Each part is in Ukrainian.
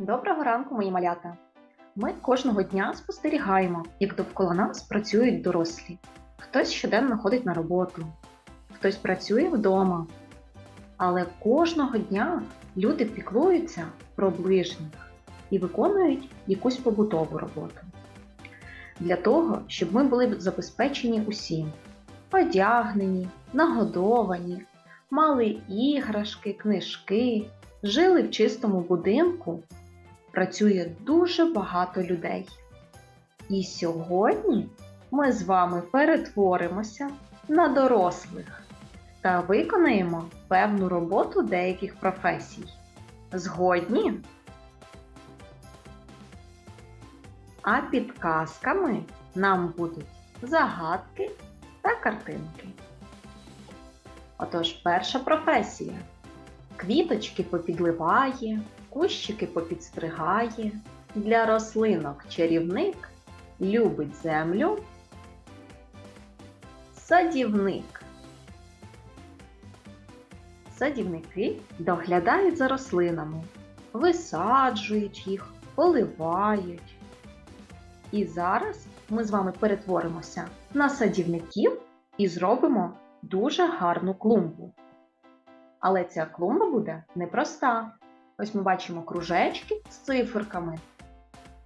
Доброго ранку, мої малята! Ми кожного дня спостерігаємо, як довкола нас працюють дорослі. Хтось щоденно ходить на роботу, хтось працює вдома. Але кожного дня люди піклуються про ближніх і виконують якусь побутову роботу. Для того, щоб ми були забезпечені усім, одягнені, нагодовані, мали іграшки, книжки, жили в чистому будинку працює дуже багато людей. І сьогодні ми з вами перетворимося на дорослих та виконаємо певну роботу деяких професій. Згодні? А підказками нам будуть загадки та картинки. Отож, перша професія. Квіточки попідливає, кущики попідстригає, для рослинок чарівник любить землю. Садівник. Садівники доглядають за рослинами, висаджують їх, поливають. І зараз ми з вами перетворимося на садівників і зробимо дуже гарну клумбу. Але ця клумба буде непроста. Ось ми бачимо кружечки з циферками.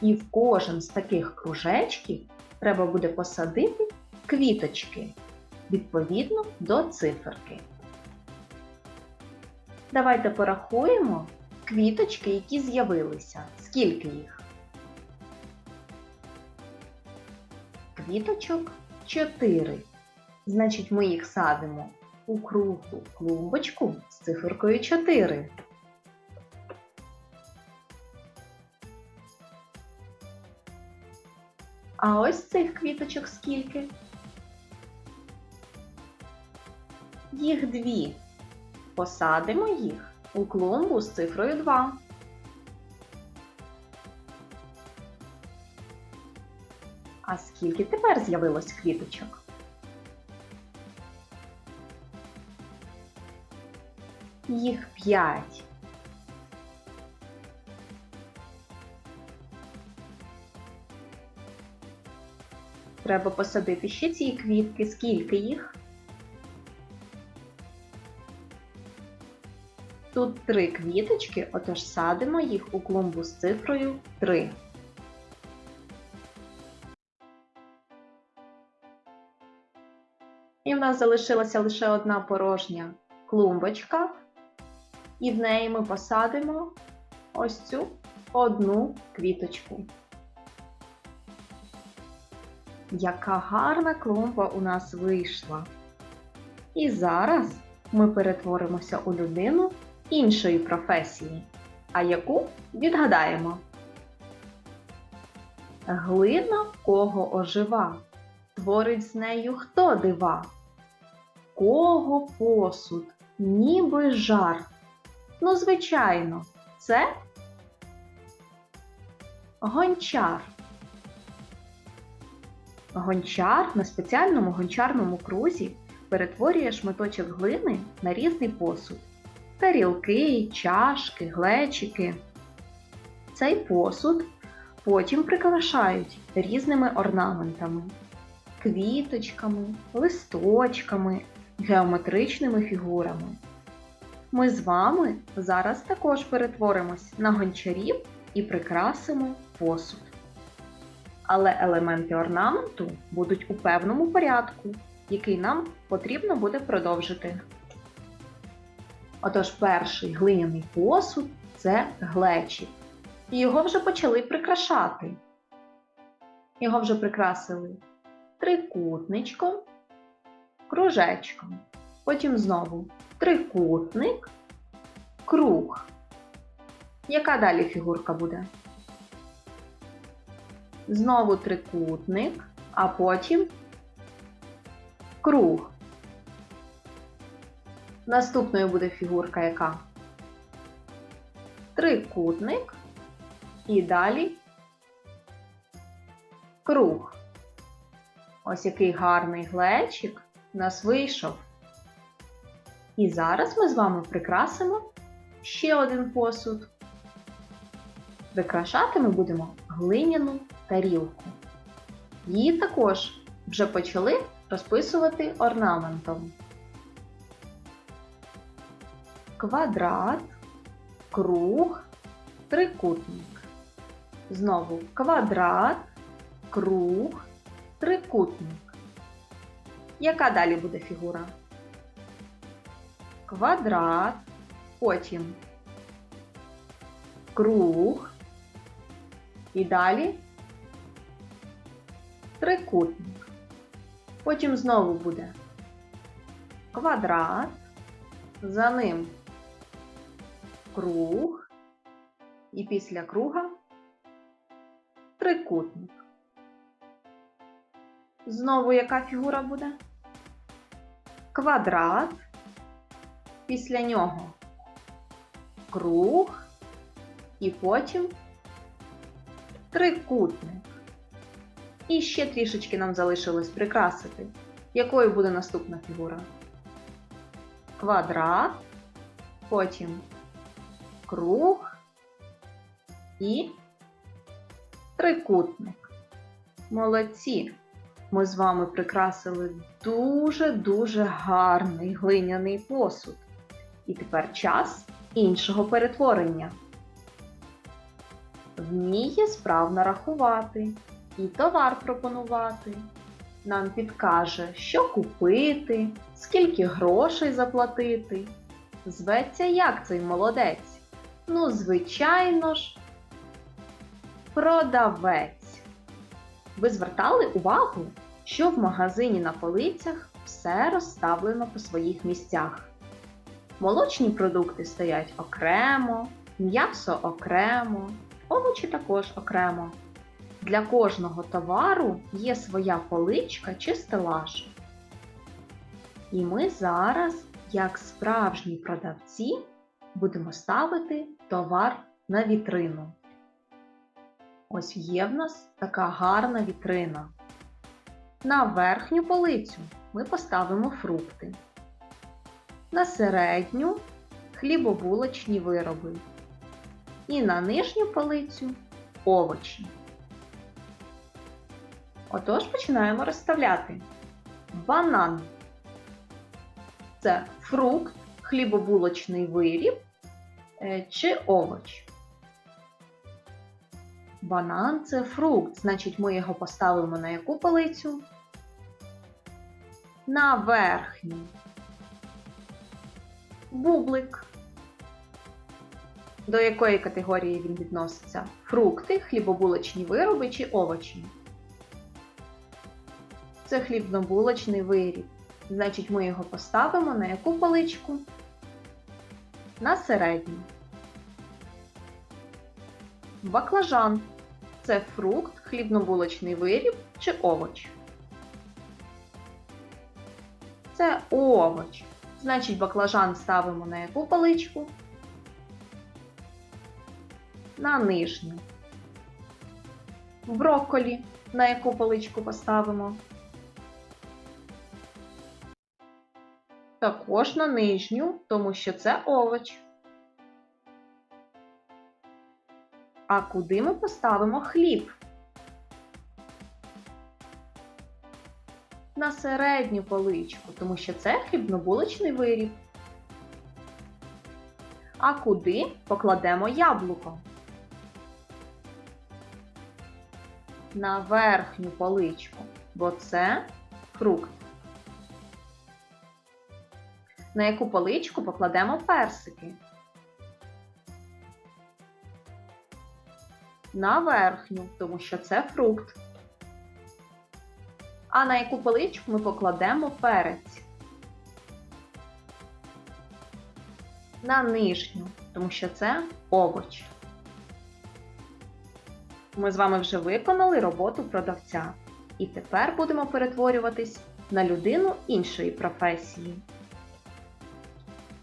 І в кожен з таких кружечків треба буде посадити квіточки відповідно до циферки. Давайте порахуємо квіточки, які з'явилися. Скільки їх? Квіточок 4. Значить, ми їх садимо у круглу клумбочку з циферкою 4. А ось цих квіточок скільки? Їх дві. Посадимо їх у клумбу з цифрою 2. А скільки тепер з'явилось квіточок? Їх 5. Треба посадити ще ці квітки. Скільки їх? Тут три квіточки, отож садимо їх у клумбу з цифрою 3. І в нас залишилася лише одна порожня клумбочка, і в неї ми посадимо ось цю одну квіточку. Яка гарна клумба у нас вийшла. І зараз ми перетворимося у людину іншої професії, а яку відгадаємо. Глина в кого ожива, творить з нею хто дива, кого посуд, ніби жар. Ну, звичайно, це гончар. Гончар на спеціальному гончарному крузі перетворює шматочок глини на різний посуд тарілки, чашки, глечики. Цей посуд потім прикрашають різними орнаментами, квіточками, листочками, геометричними фігурами. Ми з вами зараз також перетворимось на гончарів і прикрасимо посуд. Але елементи орнаменту будуть у певному порядку, який нам потрібно буде продовжити. Отож, перший глиняний посуд це глечик. І його вже почали прикрашати. Його вже прикрасили трикутничком, кружечком. Потім знову трикутник, круг. Яка далі фігурка буде? Знову трикутник, а потім круг. Наступною буде фігурка яка? Трикутник і далі круг. Ось який гарний глечик нас вийшов. І зараз ми з вами прикрасимо ще один посуд. Прикрашати ми будемо глиняну тарілку. Її також вже почали розписувати орнаментом. Квадрат, круг, трикутник. Знову квадрат, круг, трикутник. Яка далі буде фігура? Квадрат, потім круг і далі трикутник. Потім знову буде квадрат, за ним круг і після круга трикутник. Знову яка фігура буде? Квадрат, після нього круг і потім трикутник. І ще трішечки нам залишилось прикрасити. Якою буде наступна фігура? Квадрат, потім круг і трикутник. Молодці! Ми з вами прикрасили дуже-дуже гарний глиняний посуд. І тепер час іншого перетворення. Вміє справно рахувати і товар пропонувати. Нам підкаже, що купити, скільки грошей заплатити. Зветься як цей молодець? Ну, звичайно ж, продавець. Ви звертали увагу, що в магазині на полицях все розставлено по своїх місцях. Молочні продукти стоять окремо, м'ясо окремо, овочі також окремо. Для кожного товару є своя поличка чи стелаж. І ми зараз, як справжні продавці, будемо ставити товар на вітрину. Ось є в нас така гарна вітрина. На верхню полицю ми поставимо фрукти. На середню хлібобулочні вироби. І на нижню полицю овочі. Отож починаємо розставляти. Банан це фрукт, хлібобулочний виріб е, чи овоч. Банан це фрукт, значить ми його поставимо на яку полицю? На верхню. Бублик. До якої категорії він відноситься? Фрукти, хлібобулочні вироби чи овочі? Це хлібнобулочний виріб. Значить, ми його поставимо на яку поличку? На середню. Баклажан це фрукт, хлібнобулочний виріб чи овоч. Це овоч. Значить, баклажан ставимо на яку поличку? На нижню. Брокколі на яку поличку поставимо? Також на нижню, тому що це овоч. А куди ми поставимо хліб? На середню поличку, тому що це хлібнобулочний виріб. А куди покладемо яблуко? На верхню поличку, бо це фрукт. На яку поличку покладемо персики? На верхню, тому що це фрукт. А на яку поличку ми покладемо перець? На нижню, тому що це овоч. Ми з вами вже виконали роботу продавця. І тепер будемо перетворюватись на людину іншої професії.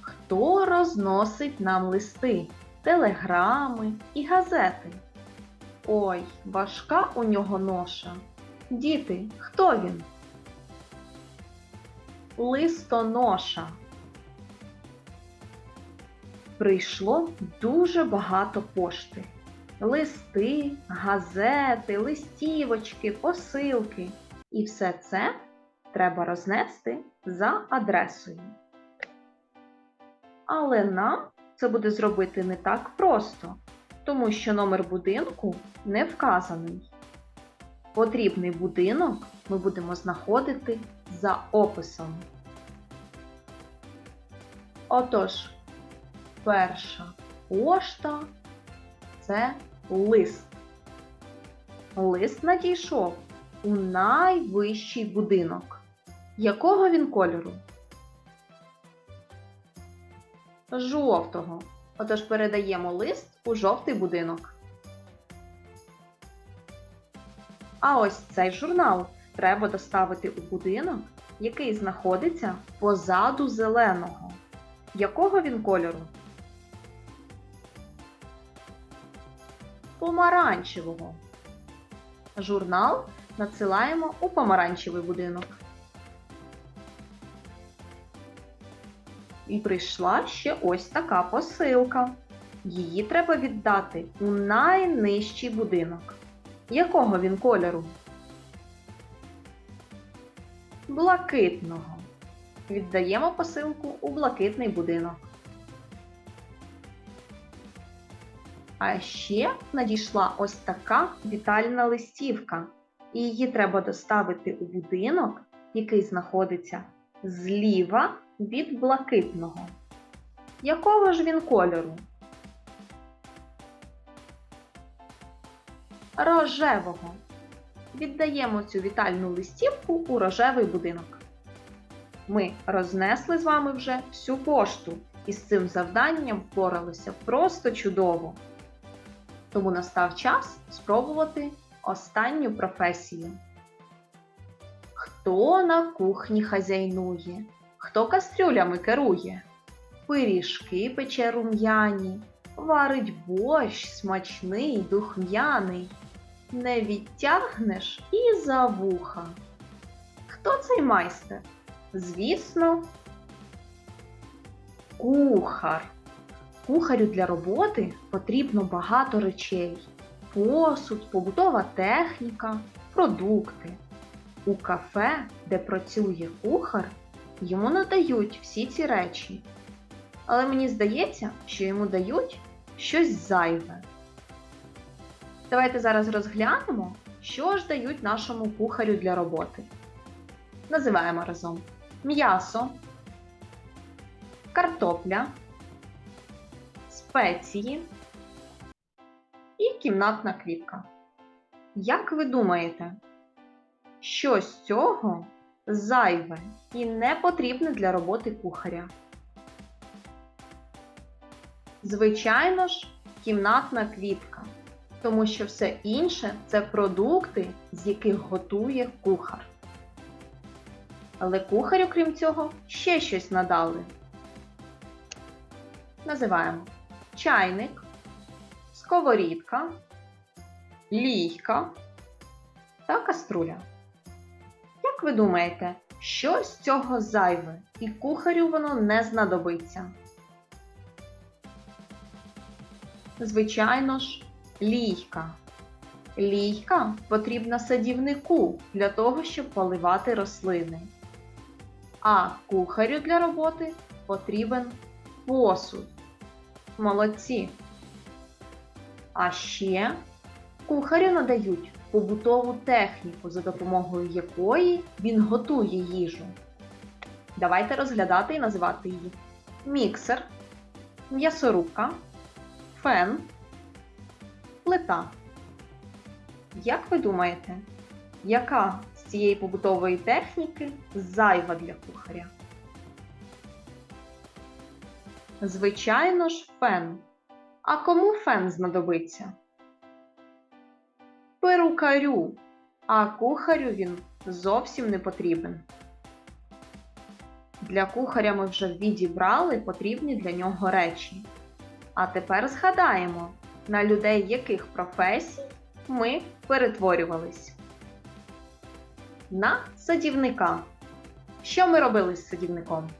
Хто розносить нам листи, телеграми і газети? Ой, важка у нього ноша. Діти, хто він? Листоноша. Прийшло дуже багато пошти. Листи, газети, листівочки, посилки. І все це треба рознести за адресою. Але нам це буде зробити не так просто, тому що номер будинку не вказаний. Потрібний будинок ми будемо знаходити за описом. Отож, перша пошта це лист. Лист надійшов у найвищий будинок. Якого він кольору? Жовтого. Отож передаємо лист у жовтий будинок. А ось цей журнал треба доставити у будинок, який знаходиться позаду зеленого. Якого він кольору? Помаранчевого. Журнал надсилаємо у помаранчевий будинок. І прийшла ще ось така посилка. Її треба віддати у найнижчий будинок. Якого він кольору? Блакитного. Віддаємо посилку у блакитний будинок. А ще надійшла ось така вітальна листівка. І її треба доставити у будинок, який знаходиться зліва від блакитного. Якого ж він кольору? Рожевого. Віддаємо цю вітальну листівку у рожевий будинок. Ми рознесли з вами вже всю пошту і з цим завданням впоралися просто чудово. Тому настав час спробувати останню професію. Хто на кухні хазяйнує, хто кастрюлями керує, пиріжки пече рум'яні, варить борщ смачний, духм'яний, не відтягнеш і за вуха. Хто цей майстер? Звісно, кухар. Кухарю для роботи потрібно багато речей: посуд, побутова техніка, продукти. У кафе, де працює кухар, йому надають всі ці речі. Але мені здається, що йому дають щось зайве. Давайте зараз розглянемо, що ж дають нашому кухарю для роботи. Називаємо разом м'ясо, картопля, спеції і кімнатна квітка. Як ви думаєте, що з цього зайве і не потрібне для роботи кухаря? Звичайно ж, кімнатна квітка, тому що все інше це продукти, з яких готує кухар. Але кухарю, крім цього, ще щось надали. Називаємо чайник, сковорідка, лійка та каструля. Як ви думаєте, що з цього зайве і кухарю воно не знадобиться? Звичайно ж, лійка. Лійка потрібна садівнику для того, щоб поливати рослини. А кухарю для роботи потрібен посуд. Молодці. А ще кухарю надають побутову техніку, за допомогою якої він готує їжу. Давайте розглядати і називати її міксер, м'ясорубка, фен, плита. Як ви думаєте, яка з цієї побутової техніки зайва для кухаря? Звичайно ж, фен. А кому фен знадобиться? Перукарю, а кухарю він зовсім не потрібен. Для кухаря ми вже відібрали потрібні для нього речі. А тепер згадаємо, на людей яких професій ми перетворювались. На садівника. Що ми робили з садівником?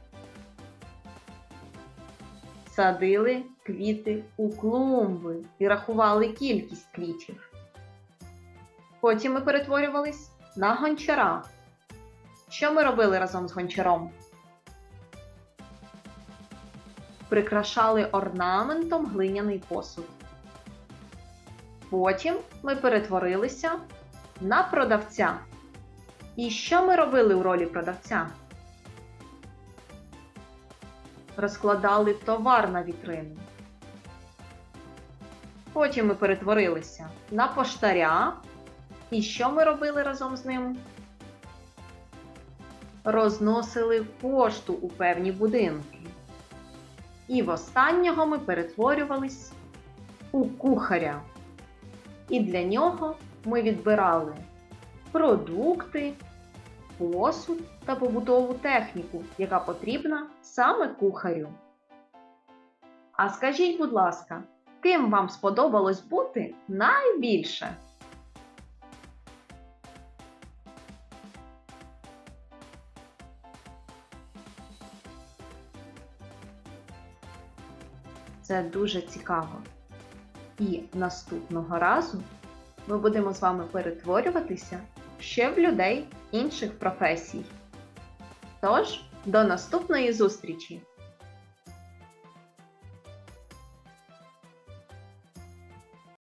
Садили квіти у клумби і рахували кількість квітів. Потім ми перетворювались на гончара. Що ми робили разом з гончаром? Прикрашали орнаментом глиняний посуд. Потім ми перетворилися на продавця. І що ми робили у ролі продавця? Розкладали товар на вітрину. Потім ми перетворилися на поштаря. І що ми робили разом з ним? Розносили пошту у певні будинки. І в останнього ми перетворювались у кухаря. І для нього ми відбирали продукти, посуд та побутову техніку, яка потрібна саме кухарю. А скажіть, будь ласка, ким вам сподобалось бути найбільше? Це дуже цікаво. І наступного разу ми будемо з вами перетворюватися ще в людей інших професій. Тож, до наступної зустрічі!